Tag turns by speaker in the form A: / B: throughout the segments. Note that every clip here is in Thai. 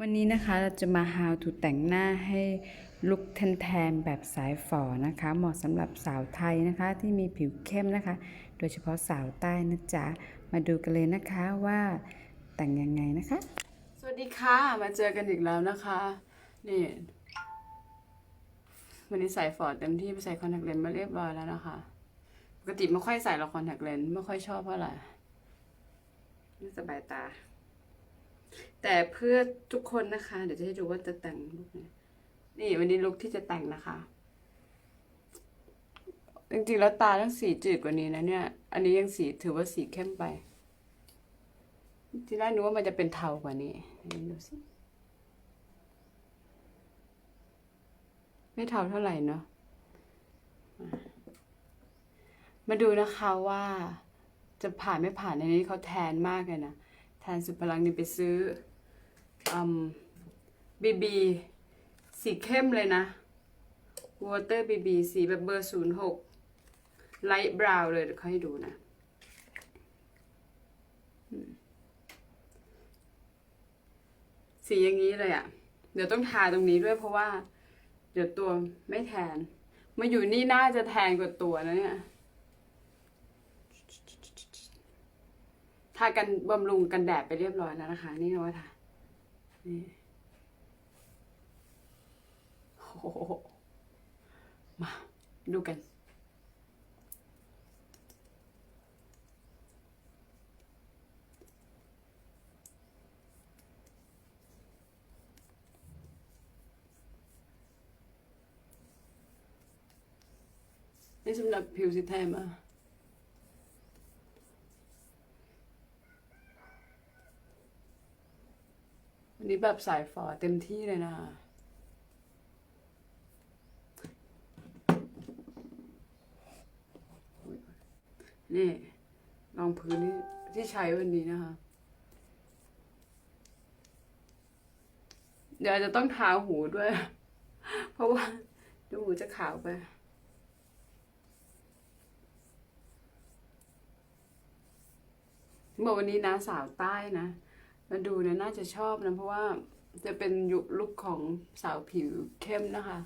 A: วันนี้นะคะเราจะมา how to แต่งหน้าให้ลุคแทนๆแบบสายฝอนะคะ เหมาะสำหรับสาวไทยนะคะที่มีผิวเข้มนะคะ โดยเฉพาะสาวใต้นะจ๊ะ มาดูกันเลยนะคะว่าแต่งยังไงนะคะ
B: สวัสดีค่ะ มาเจอกันอีกแล้วนะคะ นี่วันนี้ใส่ฟอเต็มที่ไปใส่คอนแทคเลนส์มาเรียบร้อยแล้วนะคะ ปกติไม่ค่อยใส่หรอกคอนแทคเลนส์ไม่ค่อยชอบเท่าไหร่ไม่สบายตา แต่เพื่อทุกคนนะคะ เดี๋ยวจะให้ดูว่าจะแต่งลุคไหนนี่วันนี้ลุคที่จะแต่งนะคะ จริงๆแล้วตาต้องสีจืดกว่านี้นะเนี่ย อันนี้ยังสีถือว่าสีเข้มไป ทีแรกนึกว่ามันจะเป็นเทากว่านี้ไหนดูสิไม่เทาเท่าไหร่เนาะมาดูนะคะว่าจะผ่านไม่ผ่านในนี้เขาแทนมากเลยนะ แทนสุดพลังนี่ไปซื้อ บีบีสีเข้มเลยนะ Water BB สีแบบเบอร์ศูนย์หกไลท์บราวเลยเดี๋ยวเขาให้ดูนะ สีอย่างนี้เลยอะ่ะ เดี๋ยวต้องทาตรงนี้ด้วยเพราะว่า เดี๋ยวตัวไม่แทน มาอยู่นี่น่าจะแทนกว่าตัวนะเนี่ยทากันบำรุงกันแดดไปเรียบร้อยแล้วนะคะ นี่นะว่าทา นี่โอ้โหมาดูกัน นี่สำหรับผิวสีแทนมา นี้แบบสายฝอเต็มที่เลยนะนี่รองพื้นที่ที่ใช้วันนี้นะคะ เดี๋ยวอาจจะต้องทาหูด้วย เพราะว่าดี๋ยวหูจะขาวไปบอกวันนี้นะสาวใต้นะ มาดูเนี่ยน่าจะชอบนะ เพราะว่าจะเป็นยุคลุคของสาวผิวเข้มนะคะ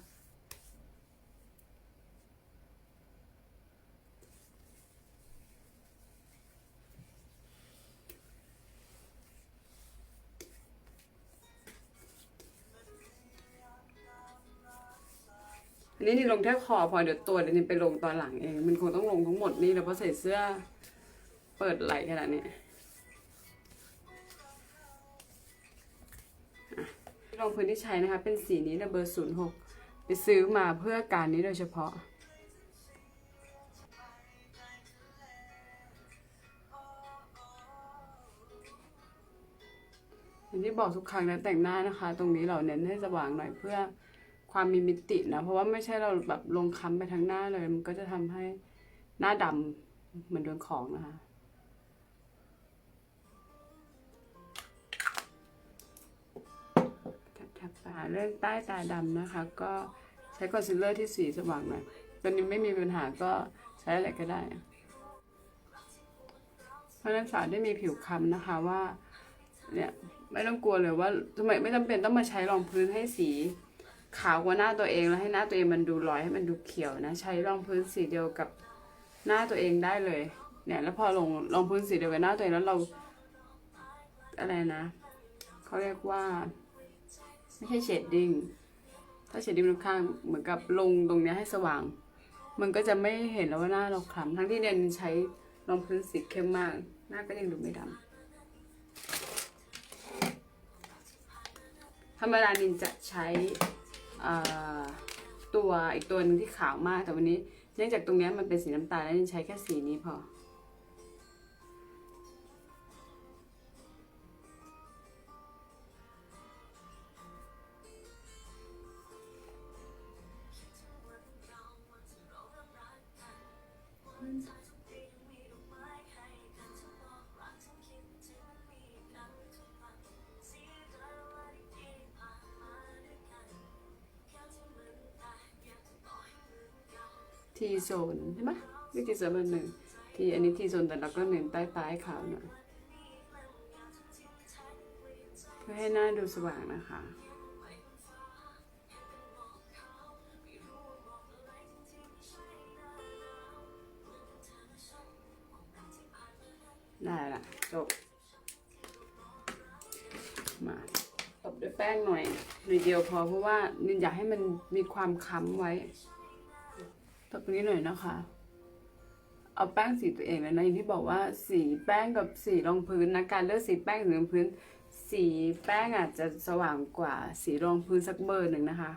B: อันนี้นี่ลงแค่คอพอเดี๋ยวตัวเดี๋ยวนี้ไปลงตอนหลังเอง มันคงต้องลงทั้งหมดนี่แล้วเพราะใส่เสื้อเปิดไหลขนาดนี้ รองพื้นที่ใช้นะคะ เป็นสีนี้นะเบอร์ศูนย์หกไปซื้อมาเพื่อการนี้โดยเฉพาะ อย่างที่บอกทุกครั้งนะแต่งหน้านะคะ ตรงนี้เราเน้นให้สว่างหน่อยเพื่อความมีมิตินะ เพราะว่าไม่ใช่เราแบบลงค้ำไปทั้งหน้าเลย มันก็จะทำให้หน้าดำเหมือนโดนของนะคะ แถบตาเรื่องใต้ตาดำนะคะ ก็ใช้คอนซีลเลอร์ที่สีสว่างหน่อยตอนนี้ไม่มีปัญหาก็ใช้อะไรก็ได้ เพราะฉะนั้นสาได้มีผิวคล้ำนะคะว่าเนี่ยไม่ต้องกลัวเลยว่าทำไมไม่จำเป็นต้องมาใช้รองพื้นให้สีขาวกว่าหน้าตัวเองแล้วให้หน้าตัวเองมันดูรอยให้มันดูเขียวนะ ใช้รองพื้นสีเดียวกับหน้าตัวเองได้เลยเนี่ยแล้วพอลงรองพื้นสีเดียวกับหน้าตัวเองแล้วเราอะไรนะเขาเรียกว่า ไม่ใช่เชดดิ้งถ้าเชดดิ้งข้างเหมือนกับลงตรงเนี้ยให้สว่าง มันก็จะไม่เห็นแล้วว่าหน้าเราคล้ำทั้งที่เนี่ยใช้รองพื้นสีเข้มมาก หน้าก็ยังดูไม่ดำธรรมดานินจะใช้ตัวอีกตัวหนึงที่ขาวมากแต่วันนี้ เนื่องจากตรงนี้มันเป็นสีน้ำตาลแล้วนินใช้แค่สีนี้พอ โซนใช่ไหมนี่ทีโซนมันหนึ่งที่อันนี้ที่โซนแต่เราก็เน้นใต้ปลายขาวหน่อยเพื่อให้หน้าดูสว่างนะคะได้ละจบมาตบด้วยแป้งหน่อยหน่อยเดียวพอเพราะว่านินอยากให้มันมีความค้ำไว้ ตบตรงนี้หน่อยนะคะ เอาแป้งสีตัวเองเลยนะอย่างที่บอกว่าสีแป้งกับสีรองพื้นนะการเลือกสีแป้งหรือรองพื้น สีแป้งอาจจะสว่างกว่าสีรองพื้นสักเบอร์หนึ่งนะคะ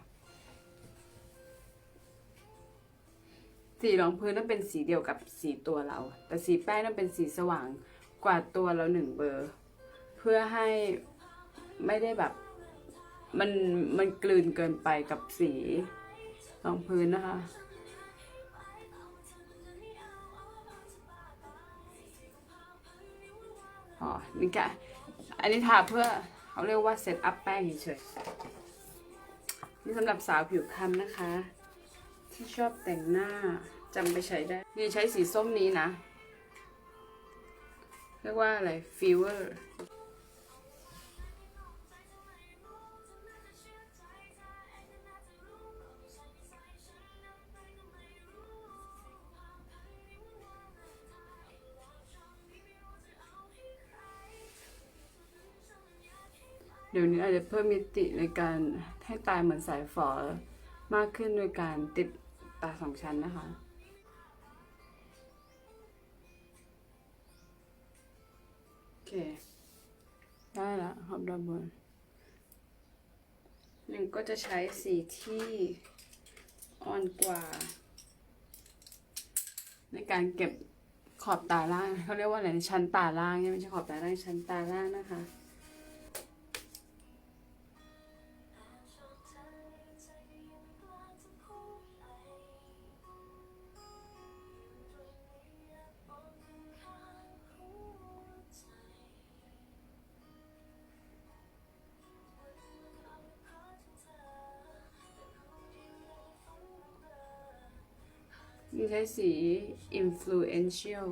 B: สีรองพื้นนั้นเป็นสีเดียวกับสีตัวเรา แต่สีแป้งนั้นเป็นสีสว่างกว่าตัวเราหนึ่งเบอร์ เพื่อให้ไม่ได้แบบมันมันกลืนเกินไปกับสีรองพื้นนะคะ นี่กะอันนี้ทาเพื่อเขาเรียกว่าเซตอัพแป้งเฉยๆนี่สำหรับสาวผิวคล้ำนะคะ ที่ชอบแต่งหน้าจำไปใช้ได้ นี่ใช้สีส้มนี้นะ เรียกว่าอะไรฟิวเวอร์ ดี๋ยวนี้อาจจะเพิ่มมิติในการให้ตายเหมือนสายฝอมากขึ้นโดยการติดตาสองชั้นนะคะโอเค ได้ละขอบดอกบัวหนึ่งก็จะใช้สีที่อ่อนกว่า ในการเก็บขอบตาล่างเขาเรียกว่าอะไรชั้นตาล่างใช่ไหมไม่ใช่ขอบตาล่างชั้นตาล่างนะคะ ใช้สี influential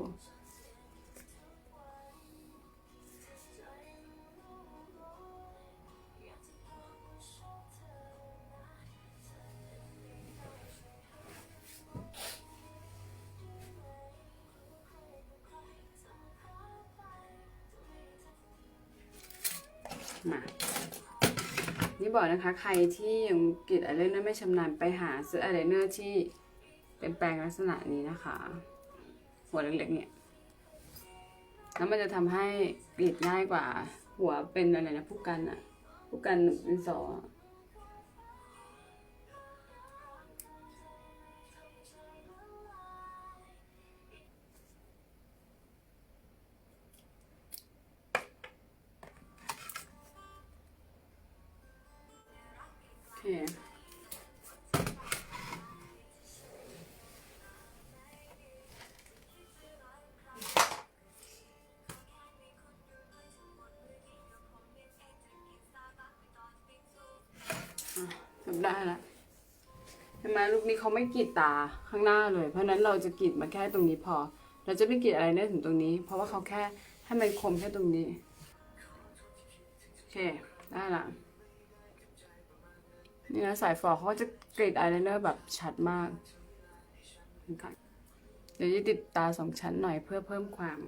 B: มานี่บอกนะคะ ใครที่ยังกรีดอายไลเนอร์ไม่ชำนาญไปหาซื้ออายไลเนอร์ที่ เป็นแปลงลักษณะนี้นะคะ หัวเล็กๆเนี่ยแล้วมันจะทำให้กรีดง่ายกว่า หัวเป็นอะไรนะผู้กันอะผู้กันเป็นสออะโอ ทำได้ละเห็นไหมลูกนี้เขาไม่กรีดตาข้างหน้าเลย เพราะนั้นเราจะกรีดมาแค่ตรงนี้พอ เราจะไม่กรีดอะไรได้ถึงตรงนี้ เพราะว่าเขาแค่ให้มันคมแค่ตรงนี้โอเคได้ละนี่นะสายฟอเขาจะกรีดอายไลเนอร์แบบชัดมากเดี๋ยวจะติดตาสองชั้นหน่อยเพื่อเพิ่มความ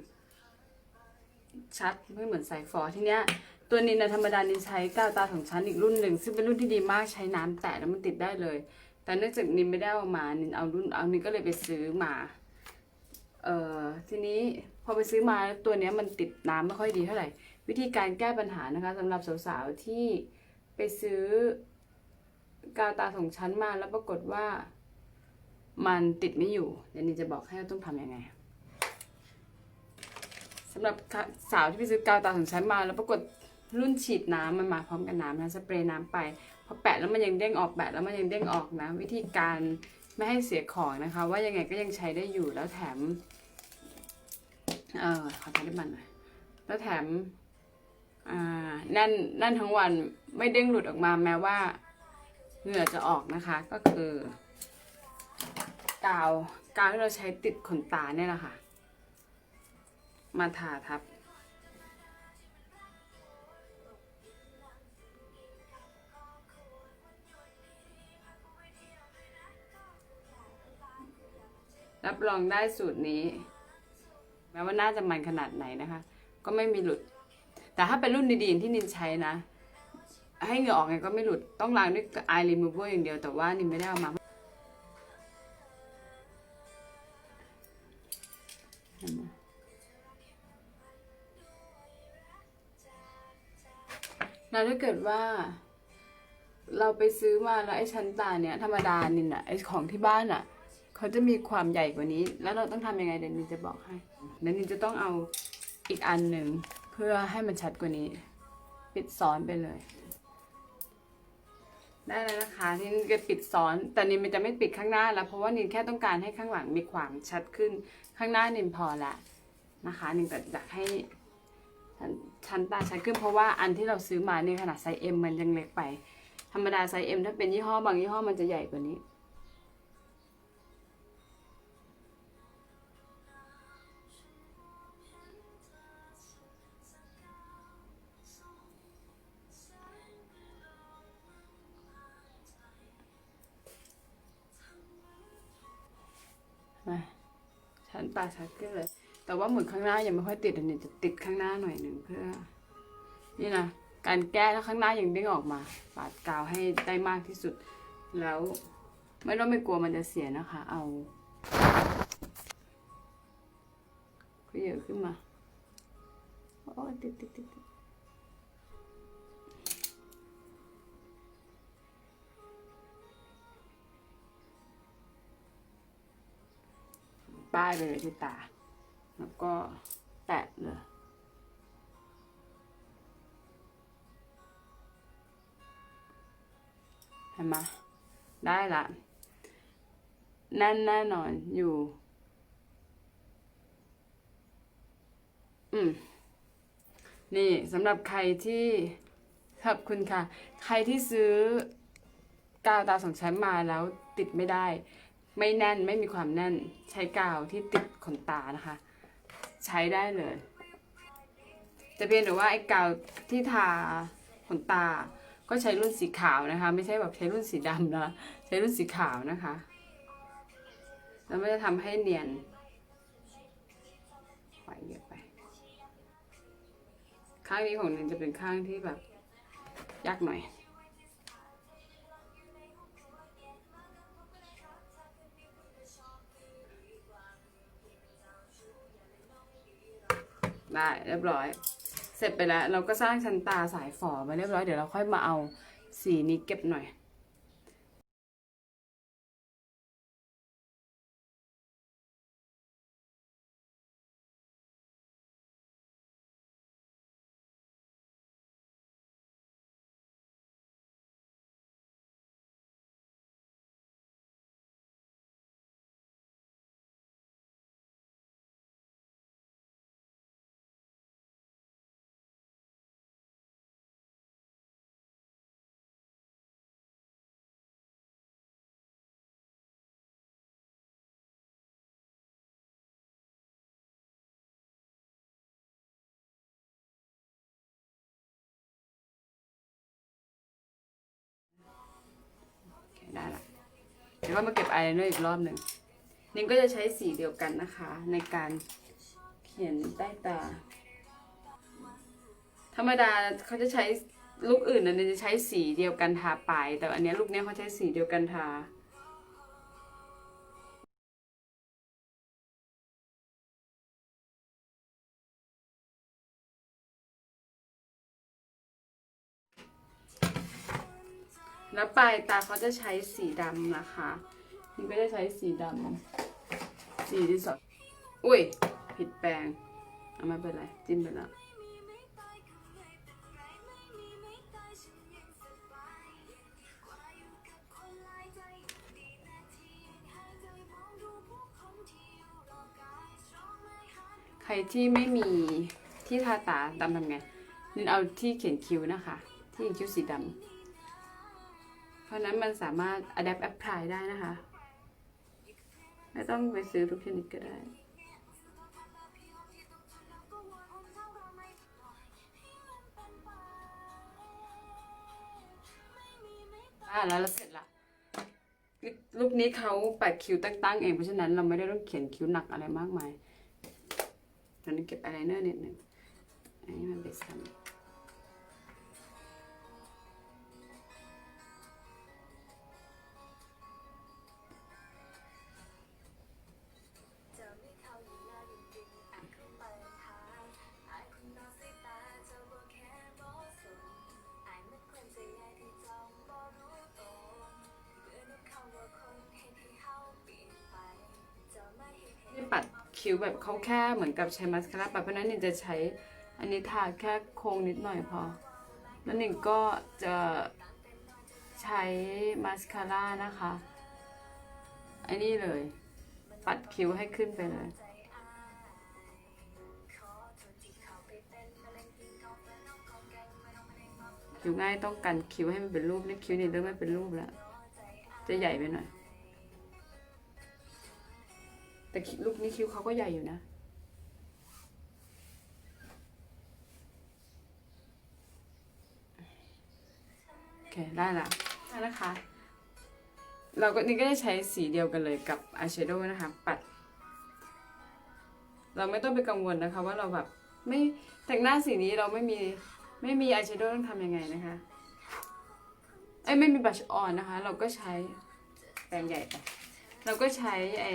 B: ชัดไม่เหมือนสายฟอทีเนี้ย ตัวนี้นะธรรมดานินใช้กาวตาสองชั้นอีกรุ่นหนึ่ง ซึ่งเป็นรุ่นที่ดีมากใช้น้ำแตะแล้วมันติดได้เลย แต่เนื่องจากนินไม่ได้เอามานินเอารุ่นเอานินก็เลยไปซื้อมาเอ่อทีนี้พอไปซื้อมาตัวนี้มันติดน้ำไม่ค่อยดีเท่าไหร่ วิธีการแก้ปัญหานะคะสำหรับสาวๆที่ไปซื้อกาวตาสองชั้นมาแล้วปรากฏว่ามันติดไม่อยู่ เดี๋ยวนินจะบอกให้ต้องทำยังไงสำหรับสาวที่ไปซื้อกาวตาสองชั้นมาแล้วปรากฏ รุ่นฉีดน้ำมันมาพร้อมกับน้ำนะสเปรย์น้ำไปพอแปะแล้วมันยังเด้งออกแปะแล้วมันยังเด้งออกนะ วิธีการไม่ให้เสียของนะคะ ว่ายังไงก็ยังใช้ได้อยู่แล้วแถมเออขอใช้ได้บันหน่อยแล้วแถมอ่าแน่นแน่นทั้งวันไม่เด้งหลุดออกมาแม้ว่าเหงื่อจะออกนะคะก็คือกาวกาวที่เราใช้ติดขนตาเนี่ยแหละค่ะ มาทาทับ รับรองได้สูตรนี้ แม้ว่าน่าจะมันขนาดไหนนะคะ ก็ไม่มีหลุด แต่ถ้าเป็นรุ่นดีๆที่นินใช้นะ ให้เหงื่อออกไงก็ไม่หลุดต้องล้างด้วย eye remover อย่างเดียวแต่ว่านินไม่ได้เอามาแล้วถ้าเกิดว่า เราไปซื้อมาแล้วไอ้ชั้นตาเนี่ยธรรมดานินอะไอ้ของที่บ้านอะ เขาจะมีความใหญ่กว่านี้ แล้วเราต้องทำยังไงเดี๋ยวนินจะบอกให้เดี๋ยวนินจะต้องเอาอีกอันหนึ่งเพื่อให้มันชัดกว่านี้ ปิดซ้อนไปเลย ได้แล้วนะคะนินจะปิดซ้อน แต่นินมันจะไม่ปิดข้างหน้าแล้ว เพราะว่านินแค่ต้องการให้ข้างหลังมีความชัดขึ้น ข้างหน้านินพอละนะคะนินก็อยากให้ชั้นชั้นตาชัดขึ้นเพราะว่าอันที่เราซื้อมาเนี่ยขนาดไซส์ M มันยังเล็กไป ธรรมดาไซส์ M ถ้าเป็นยี่ห้อบางยี่ห้อมันจะใหญ่กว่านี้ มาชั้นตาชัดขึ้นเลย แต่ว่าหมึกข้างหน้ายังไม่ค่อยติดอันนี้จะติดข้างหน้าหน่อยหนึ่งเพื่อ นี่นะการแก้ถ้าข้างหน้ายังเด้งออกมา ปาดกาวให้ได้มากที่สุด แล้วไม่ต้องไม่กลัวมันจะเสียนะคะ เอาเยอะขึ้นมาโอ้ติดติดติด ป้ายไปเลยที่ตา แล้วก็แตะเลยเห็นไหมได้ละแน่นแน่นอนอยู่ อืม นี่สำหรับใครที่ขอบคุณค่ะ ใครที่ซื้อกาวตาสองชั้นมาแล้วติดไม่ได้ ไม่แน่นไม่มีความแน่นใช้กาวที่ติดขนตานะคะ ใช้ได้เลย จะเพียงแต่ว่าไอ้กาวที่ทาขนตา ก็ใช้รุ่นสีขาวนะคะ ไม่ใช่แบบใช้รุ่นสีดำนะใช้รุ่นสีขาวนะคะแล้วมันจะทำให้เนียนไหวเยอะไป ข้างนี้ของเนียนจะเป็นข้างที่แบบยากหน่อย ได้เรียบร้อย เสร็จไปแล้วเราก็สร้างชั้นตาสายฝอมาเรียบร้อยเดี๋ยวเราค่อยมาเอาสีนี้เก็บหน่อย ดี๋ยวก็มาเก็บอายไลเนอร์อีกรอบหนึ่งนิ้งก็จะใช้สีเดียวกันนะคะ ในการเขียนใต้ตา ธรรมดาเขาจะใช้ลูกอื่นนะเนี่ยจะใช้สีเดียวกันทาปลายแต่อันนี้ลูกเนี้ยเขาใช้สีเดียวกันทา แล้วปลายตาเขาจะใช้สีดำนะคะนี่ก็จะใช้สีดำสีที่สองอุ้ย ผิดแปลงเอาไม่เป็นไร จิ้มไปแล้วใครที่ไม่มีที่ทาตาดำทำไงนินเอาที่เขียนคิ้วนะคะ ที่เขียนคิ้วสีดำ เพราะนั้นมันสามารถ adapt apply ได้นะคะ ไม่ต้องไปซื้อทุกชนิดก็ได้ อ่าแล้วเราเสร็จละลูกนี้เขาปัดคิ้วตั้งๆเอง เพราะฉะนั้นเราไม่ได้ต้องเขียนคิ้วหนักอะไรมากมายตอนนี้เก็บอายไลเนอร์นิดหนึ่งอันนี้มันเบสคัน
C: คิ้ว
B: แบบเขาแค่เหมือนกับใช้มาสคาร่าปัดเพราะนั้นนี่จะใช้อันนี้ทาแค่โค้งนิดหน่อยพอ แล้วนึ่งก็จะใช้มาสคาร่านะคะอันนี้เลย ปัดคิ้วให้ขึ้นไปเลย
C: อายขอโทษที่เข้าไปเป็นมะเร็งกินท้องและน้องของแกงไม่ต้องมาเล่นมา
B: คิ้วง่ายต้องกันคิ้วให้มันเป็นรูปนี่คิ้วนี่เริ่มไม่เป็นรูปแล้ว จะใหญ่ไปหน่อย แต่ลูกนี้คิ้วเขาก็ใหญ่อยู่นะ โอเค ได้ละได้นะคะ เราก็นี่ก็จะใช้สีเดียวกันเลยกับอายแชโดว์นะคะ ปัด เราไม่ต้องไปกังวลนะคะว่าเราแบบไม่แต่งหน้าสีนี้เราไม่มีไม่มีอายแชโดว์ต้องทำยังไงนะคะเอ้ยไม่มีบลัชออนนะคะ เราก็ใช้แปรงใหญ่ไปเราก็ใช้ไอ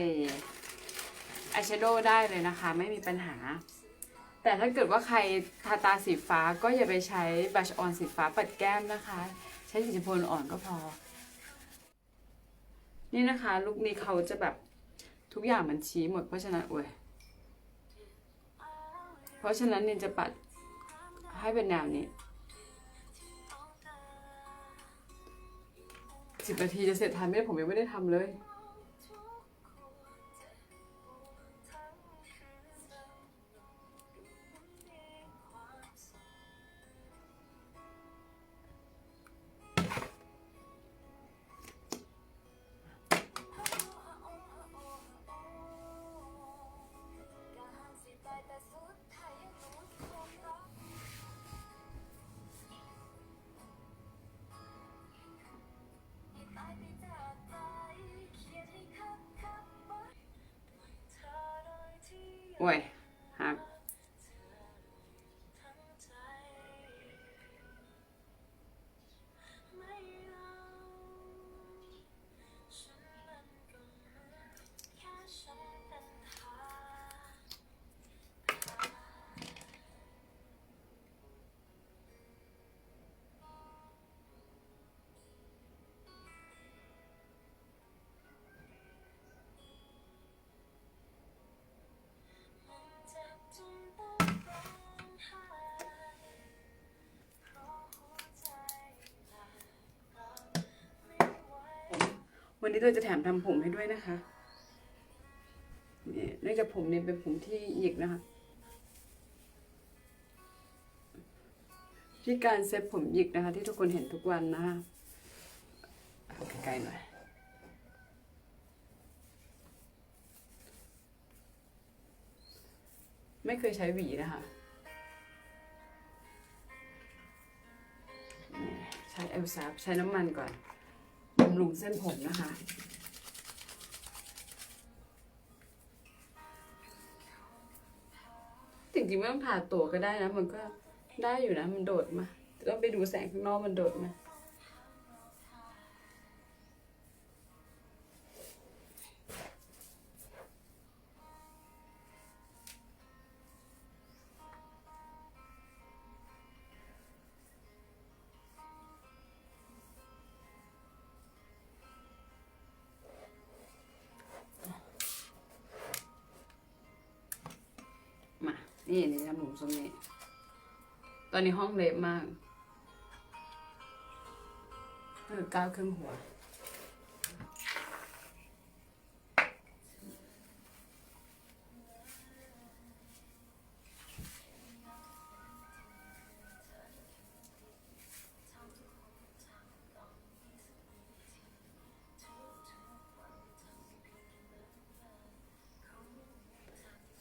B: อายแชโดว์ได้เลยนะคะ ไม่มีปัญหา แต่ถ้าเกิดว่าใครทาตาสีฟ้าก็อย่าไปใช้บัชออนสีฟ้าปัดแก้มนะคะ ใช้สีชมพูอ่อนก็พอ นี่นะคะลุคนี้เขาจะแบบทุกอย่างมันชี้หมดเพราะฉะนั้นโอ้ยเพราะฉะนั้นนี่จะปัดให้เป็นแนวนี้สิบนาทีจะเสร็จทันไหมผมยังไม่ได้ทำเลย วันนี้เราจะแถมทำผมให้ด้วยนะคะเนื่องจากผมเนี่ยเป็นผมที่หยิกนะคะที่การเซ็ตผมหยิกนะคะ ที่ทุกคนเห็นทุกวันนะคะเอาใกล้ๆหน่อยไม่เคยใช้หวีนะคะ ใช้เอลซับใช้น้ำมันก่อนำรุงเส้นผมนะคะ จริงๆไม่ต้องผ่าตัวก็ได้นะ มันก็ได้อยู่นะ มันโดดมาต้องไปดูแสงข้างนอกมันโดดมา นี่นี่ทำผมทรงนี้ ตอนนี้ห้องเล็บมากเออก้าวครึ่งหัว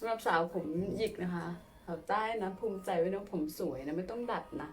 B: สำหรับสาวผมหยิกนะคะสาวใต้นะภูมิใจไว้นะผมสวยนะไม่ต้องดัดนะ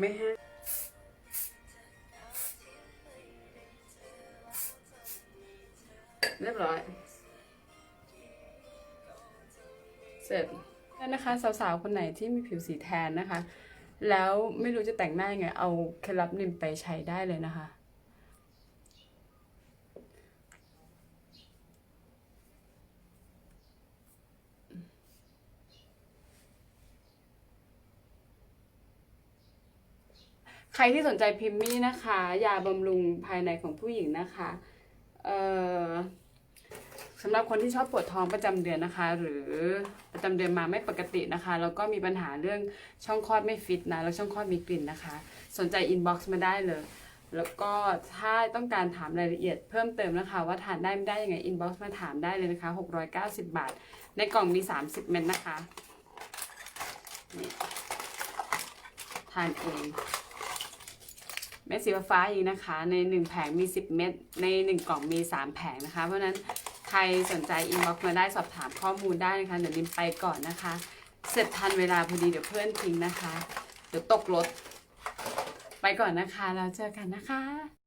B: ไม่แห้งเรียบร้อย เสร็จแล้วนะคะสาวๆ คนไหนที่มีผิวสีแทนนะคะ แล้วไม่รู้จะแต่งหน้ายังไง เอาเคล็ดลับนิมไปใช้ได้เลยนะคะ ใครที่สนใจพิมมี่นะคะ ยาบำรุงภายในของผู้หญิงนะคะเอ่อสำหรับคนที่ชอบปวดท้องประจำเดือนนะคะ หรือประจำเดือนมาไม่ปกตินะคะแล้วก็มีปัญหาเรื่องช่องคลอดไม่ฟิตนะแล้วช่องคลอดมีกลิ่นนะคะ สนใจอินบ็อกซ์มาได้เลย แล้วก็ถ้าต้องการถามรายละเอียดเพิ่มเติมนะคะ ว่าทานได้ไม่ได้ยังไงอินบ็อกซ์มาถามได้เลยนะคะ 690 บาท ในกล่องมี 30 เม็ดนะคะนี่ทานเอง เม็ดสีฟ้าอีกนะคะ ใน 1 แผงมี 10 เม็ดใน 1 กล่องมี 3 แผงนะคะ เพราะฉะนั้นใครสนใจอินบ็อกซ์มาได้สอบถามข้อมูลได้นะคะเดี๋ยวนิมไปก่อนนะคะ เสร็จทันเวลาพอดีเดี๋ยวเพื่อนทิ้งนะคะ เดี๋ยวตกรถ ไปก่อนนะคะ แล้วเจอกันนะคะ